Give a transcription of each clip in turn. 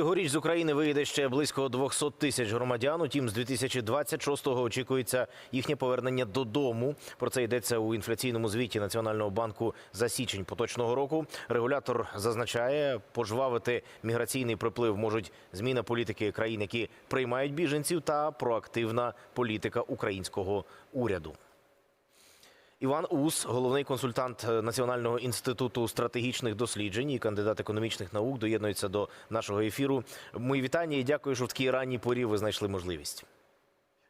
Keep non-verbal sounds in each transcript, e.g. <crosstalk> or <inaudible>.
Цьогоріч з України виїде ще близько 200 тисяч громадян. Утім, з 2026-го очікується їхнє повернення додому. Про це йдеться у інфляційному звіті Національного банку за січень поточного року. Регулятор зазначає, пожвавити міграційний приплив можуть зміна політики країн, які приймають біженців, та проактивна політика українського уряду. Іван Ус, головний консультант е, Національного інституту стратегічних досліджень і кандидат економічних наук, доєднується до нашого ефіру. Мої вітання і дякую, що в такій ранній порі ви знайшли можливість.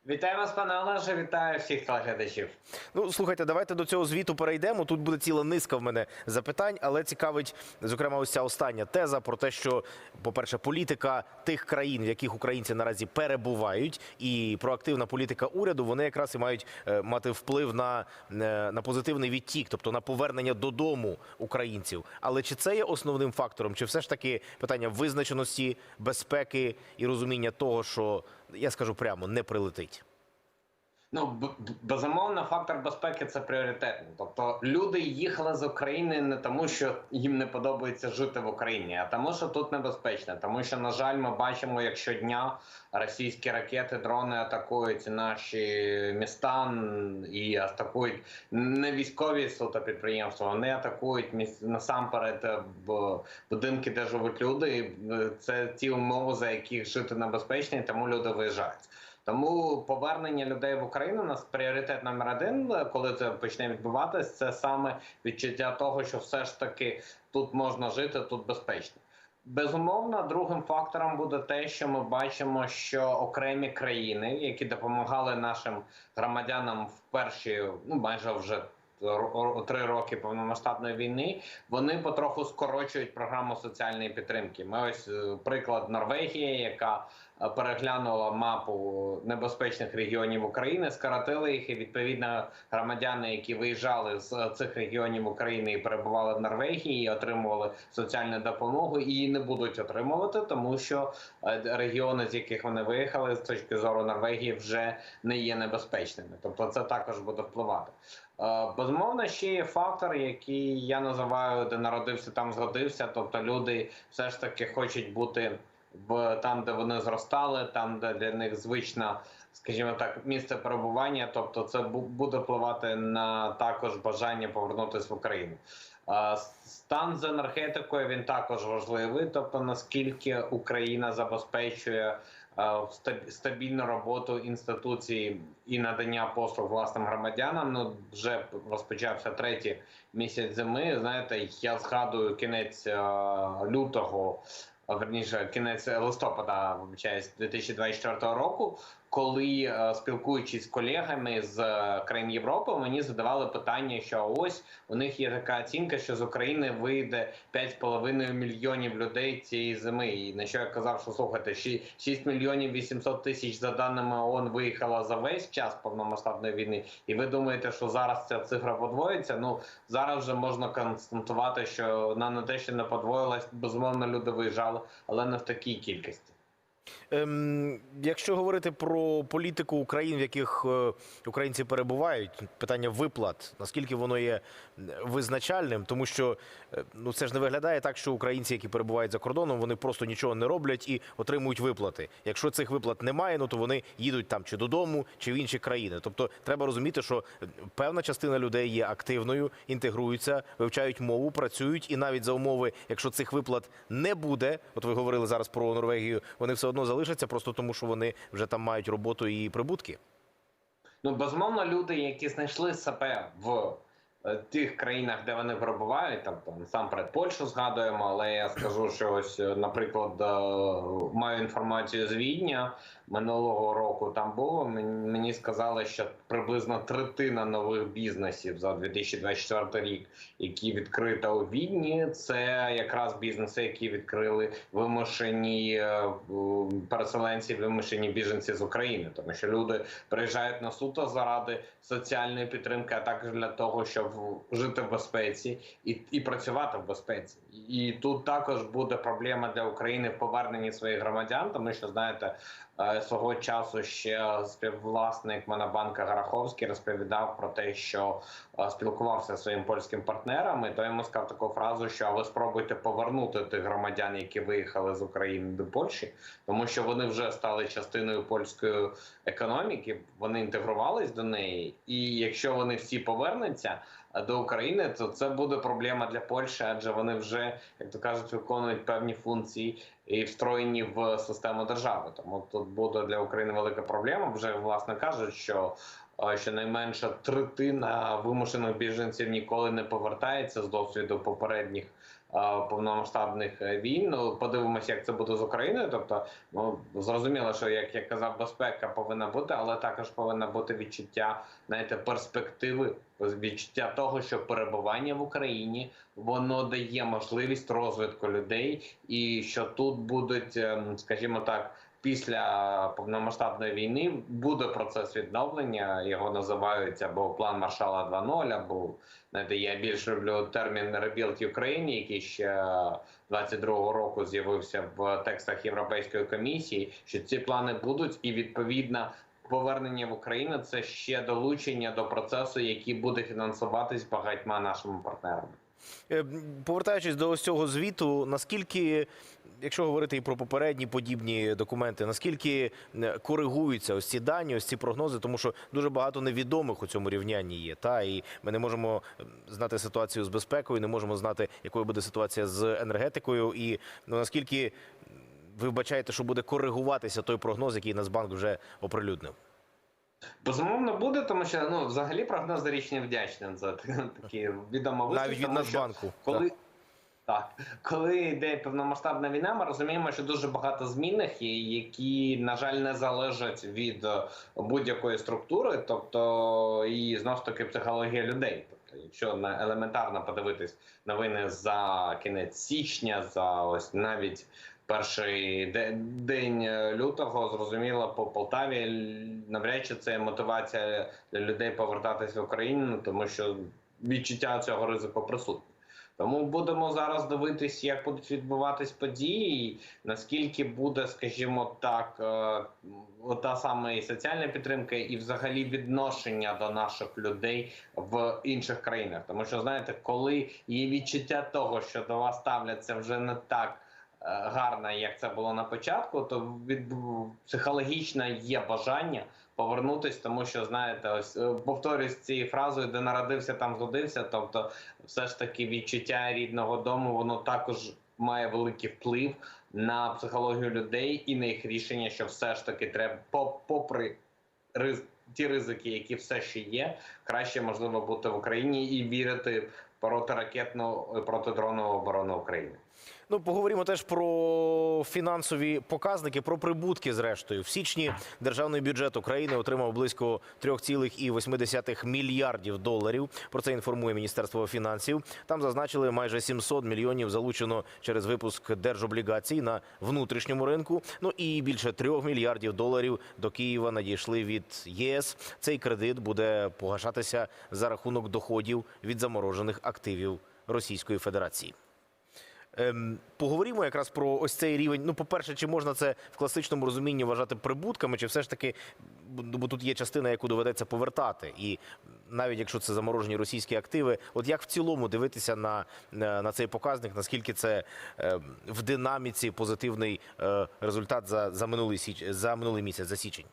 Вітаю вас, пане Олеже, вітаю всіх телеглядачів. Ну, слухайте, давайте до цього звіту перейдемо. Тут буде ціла низка в мене запитань, але цікавить, зокрема, ось ця остання теза про те, що, по-перше, політика тих країн, в яких українці наразі перебувають, і проактивна політика уряду, вони якраз і мають е, мати вплив на, е, на позитивний відтік, тобто на повернення додому українців. Але чи це є основним фактором, чи все ж таки питання визначеності, безпеки і розуміння того, що я скажу прямо не прилетить? Ну безумовно, фактор безпеки це пріоритетний. Тобто люди їхали з України не тому, що їм не подобається жити в Україні, а тому, що тут небезпечно. Тому що, на жаль, ми бачимо, як щодня російські ракети, дрони атакують наші міста і атакують не військові суто підприємства, вони атакують міс- насамперед е, будинки, де живуть люди. Е, це ті умови, за яких жити небезпечно, і тому люди виїжджають. Тому повернення людей в Україну нас пріоритет номер один, коли це почне відбуватися, це саме відчуття того, що все ж таки тут можна жити, тут безпечно. Безумовно, другим фактором буде те, що ми бачимо, що окремі країни, які допомагали нашим громадянам в перші, ну майже вже три роки повномасштабної війни, вони потроху скорочують програму соціальної підтримки. Ми ось е, приклад Норвегії, яка е, переглянула мапу небезпечних регіонів України, скоротили їх, і відповідно громадяни, які виїжджали з цих регіонів України і перебували в Норвегії, і отримували соціальну допомогу, і її не будуть отримувати, тому що е, регіони, з яких вони виїхали, з точки зору Норвегії, вже не є небезпечними. Тобто, це також буде впливати. Е, Безумовно, ще є фактор, який я називаю, де народився, там згодився. Тобто люди все ж таки хочуть бути в там, де вони зростали, там, де для них звична, скажімо так, місце перебування. Тобто, це буде впливати на також бажання повернутися в Україну. Е, Стан з енергетикою він також важливий. Тобто, наскільки Україна забезпечує стабільну роботу інституцій і надання послуг власним громадянам. Ну вже розпочався третій місяць зими. Знаєте, я згадую кінець е, лютого, верніше кінець листопада, вибачаюсь, 2024 року. Коли е, спілкуючись з колегами з е, країн Європи, мені задавали питання, що ось у них є така оцінка, що з України вийде 5,5 мільйонів людей цієї зими. І на що я казав, що слухайте, ші- 6 мільйонів 800 тисяч за даними ООН виїхала за весь час повномасштабної війни. І ви думаєте, що зараз ця цифра подвоїться? Ну зараз вже можна констатувати, що вона не те, що не подвоїлась, безумовно, люди виїжджали, але не в такій кількості. Ем, якщо говорити про політику України, в яких е, українці перебувають, питання виплат, наскільки воно є визначальним, тому що е, ну це ж не виглядає так, що українці, які перебувають за кордоном, вони просто нічого не роблять і отримують виплати. Якщо цих виплат немає, ну то вони їдуть там чи додому, чи в інші країни. Тобто треба розуміти, що е, певна частина людей є активною, інтегруються, вивчають мову, працюють, і навіть за умови, якщо цих виплат не буде, от ви говорили зараз про Норвегію, вони все одно залишаться, просто тому що вони вже там мають роботу і прибутки. Ну, безумовно, люди, які знайшли себе в е, тих країнах, де вони перебувають, там, там перед Польщу згадуємо, але я скажу, що ось, е, наприклад, е, маю інформацію з Відня минулого року там було. Мен- Мені сказали, що приблизно третина нових бізнесів за 2024 рік, які відкрита у Відні, це якраз бізнеси, які відкрили вимушені е, переселенці, вимушені біженці з України, тому що люди приїжджають на суто заради соціальної підтримки, а також для того, щоб жити в безпеці і, і працювати в безпеці. І тут також буде проблема для України в поверненні своїх громадян, тому що знаєте, свого часу ще співвласник Монобанка Гараховський розповідав про те, що е, спілкувався зі своїм польським партнером, і той йому сказав таку фразу, що а ви спробуйте повернути тих громадян, які виїхали з України до Польщі, тому що вони вже стали частиною польської економіки, вони інтегрувались до неї, і якщо вони всі повернуться е, до України, то це буде проблема для Польщі, адже вони вже, як то кажуть, виконують певні функції і встроєні в систему держави. Тому тут буде для України велика проблема. Вже власне кажуть, що е, щонайменше третина вимушених біженців ніколи не повертається з досвіду попередніх повномасштабних е, війн. Ну, подивимося, як це буде з Україною. Тобто, ну зрозуміло, що як я казав, безпека повинна бути, але також повинна бути відчуття, знаєте, перспективи, відчуття того, що перебування в Україні воно дає можливість розвитку людей, і що тут будуть, ем, скажімо так. Після повномасштабної війни буде процес відновлення. Його називають або план Маршала 2.0, або знаєте, я більш люблю термін «Rebuild Ukraine», який ще 22-го року з'явився в текстах Європейської комісії. Що ці плани будуть, і відповідно повернення в Україну це ще долучення до процесу, який буде фінансуватись багатьма нашими партнерами. Е, Повертаючись до ось цього звіту, наскільки, якщо говорити і про попередні подібні документи, наскільки е, коригуються ось ці дані, ось ці прогнози, тому що дуже багато невідомих у цьому рівнянні є. Та і ми не можемо знати ситуацію з безпекою, не можемо знати, якою буде ситуація з енергетикою, і ну наскільки ви вбачаєте, що буде коригуватися той прогноз, який Нацбанк вже оприлюднив. Безумовно буде, тому що ну взагалі прогноз річний вдячним за <laughs> такі відомо Навіть від Нацбанку. коли так, коли йде повномасштабна війна, ми розуміємо, що дуже багато змінних, які, на жаль, не залежать від е, будь-якої структури, тобто і знову ж таки психологія людей. Тобто, якщо на елементарно подивитись новини за кінець січня, за ось навіть перший де- день е, лютого, зрозуміло, по Полтаві навряд чи це мотивація для людей повертатись в Україну, тому що відчуття цього ризику присутнє. Тому будемо зараз дивитись, як будуть відбуватись події, і наскільки буде, скажімо так, е, та саме і соціальна підтримка, і взагалі відношення до наших людей в інших країнах. Тому що знаєте, коли є відчуття того, що до вас ставляться вже не так. Е, Гарно, як це було на початку, то від психологічно є бажання повернутись, тому що знаєте, ось е, повторюсь цією фразою, де народився, там зродився. Тобто, все ж таки відчуття рідного дому, воно також має великий вплив на психологію людей і на їх рішення, що все ж таки треба, по- попри риз, ті ризики, які все ще є, краще можливо бути в Україні і вірити в протиракетну протидронову оборону України. Ну, поговоримо теж про фінансові показники, про прибутки. Зрештою, в січні державний бюджет України отримав близько 3,8 мільярдів доларів. Про це інформує Міністерство фінансів. Там зазначили майже 700 мільйонів залучено через випуск держоблігацій на внутрішньому ринку. Ну і більше 3 мільярдів доларів до Києва надійшли від ЄС. Цей кредит буде погашатися за рахунок доходів від заморожених активів Російської Федерації. Ем, поговоримо якраз про ось цей рівень. Ну, по-перше, чи можна це в класичному розумінні вважати прибутками, чи все ж таки, бо бо тут є частина, яку доведеться повертати, і навіть якщо це заморожені російські активи, от як в цілому дивитися на, на, цей показник, наскільки це е, в динаміці позитивний е, результат за, за минулий січ за минулий місяць, за січень?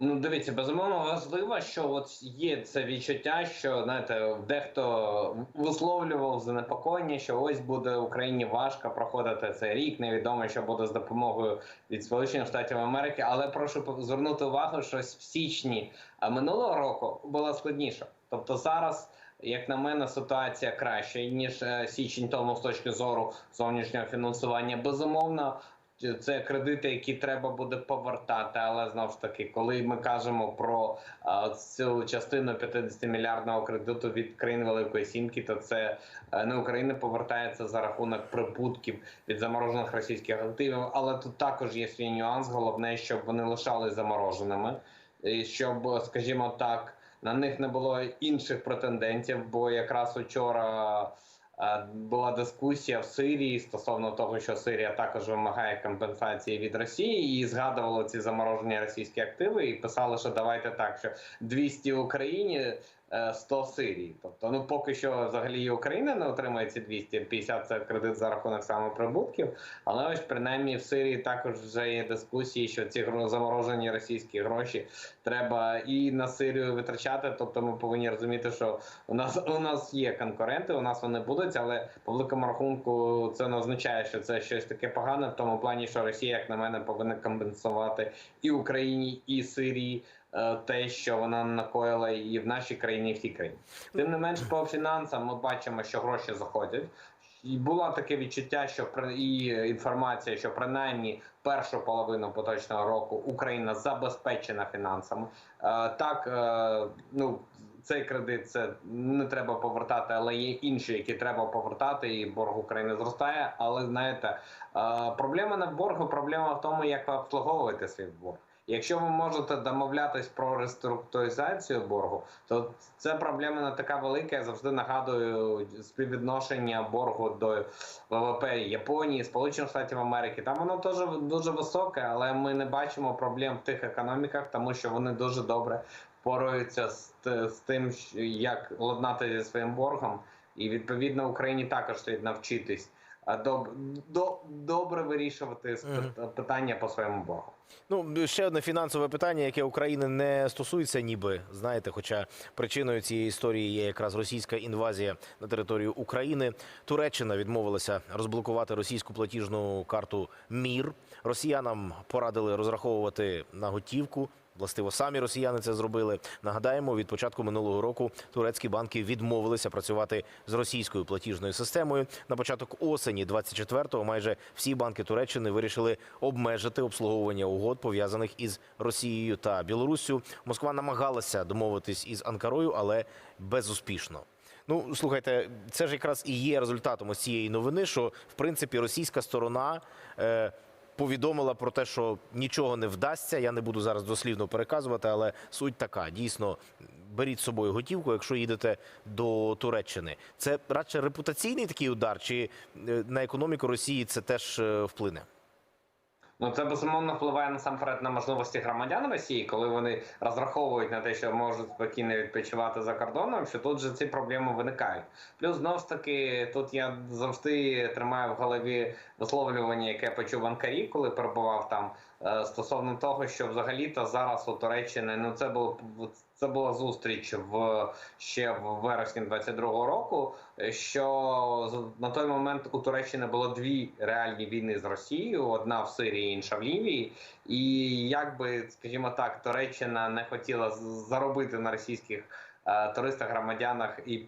Ну, дивіться, безумовно важливо, що от є це відчуття, що знаєте, дехто висловлював занепокоєння, що ось буде Україні важко проходити цей рік. Невідомо, що буде з допомогою від Сполучених Штатів Америки. Але прошу звернути увагу, що в січні минулого року було складніше. Тобто зараз. Як на мене, ситуація краща ніж е, січень тому з точки зору зовнішнього фінансування. Безумовно, це кредити, які треба буде повертати. Але знову ж таки, коли ми кажемо про цю частину 50 мільярдного кредиту від країн Великої Сімки, то це е, не Україна повертається за рахунок прибутків від заморожених російських активів. Але тут також є свій нюанс. Головне, щоб вони лишались замороженими, і щоб, скажімо так. на них не було інших претендентів, бо якраз учора. Е, Була дискусія в Сирії стосовно того, що Сирія також вимагає компенсації від Росії, і згадували ці заморожені російські активи, і писали, що давайте так, що 200 Україні, 100 Сирії. Тобто, ну поки що взагалі і Україна не отримає ці 250 це кредит за рахунок самоприбутків. Але ось принаймні в Сирії також вже є дискусії, що ці заморожені російські гроші треба і на Сирію витрачати. Тобто, ми повинні розуміти, що у нас у нас є конкуренти, у нас вони будуть, але по великому рахунку це не означає, що це щось таке погане в тому плані, що Росія, як на мене, повинна компенсувати і Україні, і Сирії. Е, Те, що вона накоїла і в нашій країні, і в тій країні, тим не менш по фінансам ми бачимо, що гроші заходять. І було таке відчуття, що і інформація, що принаймні першу половину поточного року Україна забезпечена фінансами. Е, Так, е, ну цей кредит це не треба повертати, але є інші, які треба повертати, і борг України зростає. Але знаєте, проблема не в боргу, проблема в тому, як ви обслуговуєте свій борг. Якщо ви можете домовлятись про реструктуризацію боргу, то це проблема не така велика. Я завжди нагадую співвідношення боргу до ВВП Японії, Сполучених Штатів Америки. Там воно теж дуже високе, але ми не бачимо проблем в тих економіках, тому що вони дуже добре впораються з, з тим, як ладнати зі своїм боргом. І відповідно Україні також слід навчитись доб, до, добре вирішувати питання по своєму боргу. Ну, ще одне фінансове питання, яке України не стосується, ніби знаєте, хоча причиною цієї історії є якраз російська інвазія на територію України. Туреччина відмовилася розблокувати російську платіжну карту МІР. Росіянам порадили розраховувати на готівку. Властиво, самі росіяни це зробили. Нагадаємо, від початку минулого року турецькі банки відмовилися працювати з російською платіжною системою. На початок осені 24-го майже всі банки Туреччини вирішили обмежити обслуговування угод пов'язаних із Росією та Білоруссю. Москва намагалася домовитись із Анкарою, але безуспішно. Ну, слухайте, це ж якраз і є результатом ось цієї новини, що в принципі російська сторона е, повідомила про те, що нічого не вдасться. Я не буду зараз дослівно переказувати, але суть така: дійсно, беріть з собою готівку, якщо їдете до Туреччини. Це радше репутаційний такий удар, чи е, на економіку Росії це теж е, вплине? Ну це безумовно впливає насамперед на можливості громадян Росії, коли вони розраховують на те, що можуть спокійно відпочивати за кордоном, що тут же ці проблеми виникають. Плюс знову ж таки, тут я завжди тримаю в голові висловлювання, яке почув Анкарі, коли перебував там. Е, Стосовно того, що взагалі-то зараз у Туреччини ну це було це була зустріч в ще в вересні 22-го року. Що на той момент у Туреччини було дві реальні війни з Росією: одна в Сирії, інша в Лівії. І якби, скажімо так, Туреччина не хотіла заробити на російських туристах, громадянах і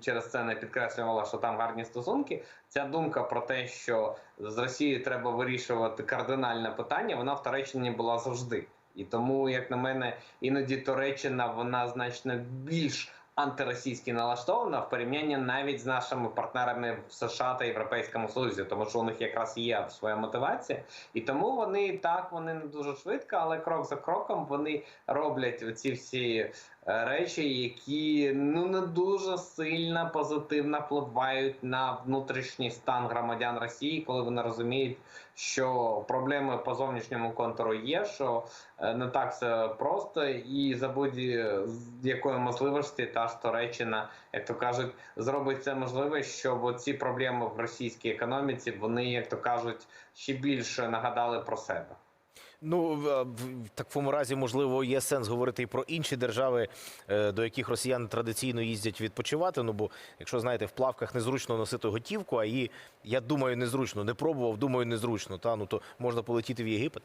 через це не підкреслювала, що там гарні стосунки. Ця думка про те, що з Росією треба вирішувати кардинальне питання, вона в Туреччині була завжди. І тому, як на мене, іноді Туреччина вона значно більш антиросійськи налаштована в порівнянні навіть з нашими партнерами в США та Європейському Союзі, тому що у них якраз є своя мотивація, і тому вони так вони не дуже швидко, але крок за кроком вони роблять ці всі е, речі, які ну не дуже сильно позитивно впливають на внутрішній стан громадян Росії, коли вони розуміють, що проблеми по зовнішньому контуру є, що е, не так все просто, і за будь-якої можливості та ж Туреччина, як то кажуть, зробить це можливе, щоб ці проблеми в російській економіці вони, як то кажуть, ще більше нагадали про себе. Ну в в такому разі, можливо, є сенс говорити і про інші держави, е, до яких росіяни традиційно їздять відпочивати. Ну бо, якщо знаєте, в плавках незручно носити готівку, а її, я думаю, незручно, не пробував, думаю, незручно. Та ну то можна полетіти в Єгипет.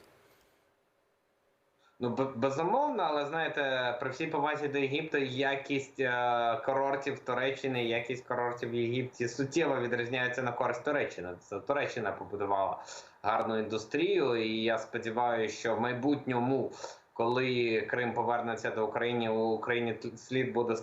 Ну, безумовно, але знаєте, при всій повазі до Єгипту якість е, курортів Туреччини, якість курортів в Єгипті суттєво відрізняється на користь Туреччини. Це Туреччина побудувала гарну індустрію, і я сподіваюся, що в майбутньому, коли Крим повернеться до України, у Україні слід буде з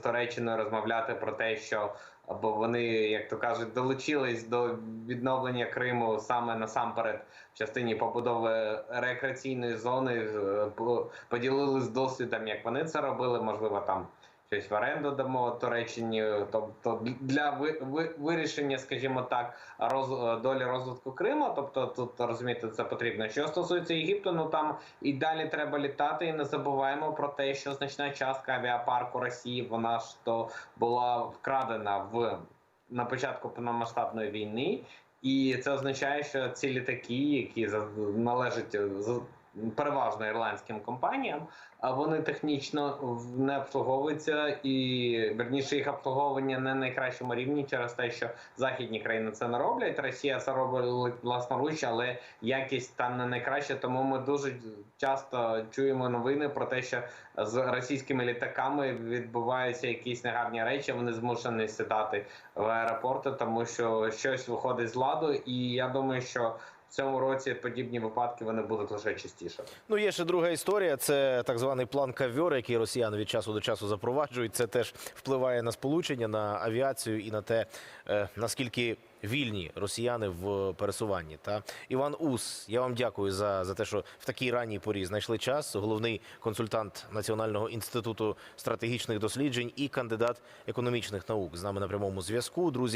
розмовляти про те, що або вони, як то кажуть, долучились до відновлення Криму саме насамперед в частині побудови рекреаційної зони, е, по- поділились досвідом, як вони це робили, можливо, там щось в оренду дамо Туреччині. Тобто для ви, ви, вирішення, скажімо так, роз, долі розвитку Криму. Тобто, тут розумієте, це потрібно. Що стосується Єгипту, ну там і далі треба літати. І не забуваємо про те, що значна частка авіапарку Росії вона ж то була вкрадена в на початку повномасштабної війни. І це означає, що ці літаки, які належать переважно ірландським компаніям, а вони технічно не обслуговуються, і верніше їх обслуговування не на найкращому рівні через те, що західні країни це не роблять. Росія це робить власноруч, але якість там не найкраща. Тому ми дуже часто чуємо новини про те, що з російськими літаками відбуваються якісь негарні речі. Вони змушені сідати в аеропорти, тому що щось виходить з ладу. І я думаю, що цьому році подібні випадки вони будуть лише частіше. Ну, є ще друга історія. Це так званий план кавьор, який росіяни від часу до часу запроваджують. Це теж впливає на сполучення, на авіацію і на те, е, наскільки вільні росіяни в пересуванні. Та Іван Ус, я вам дякую за, за те, що в такій ранній порі знайшли час. Головний консультант Національного інституту стратегічних досліджень і кандидат економічних наук з нами на прямому зв'язку. Друзі.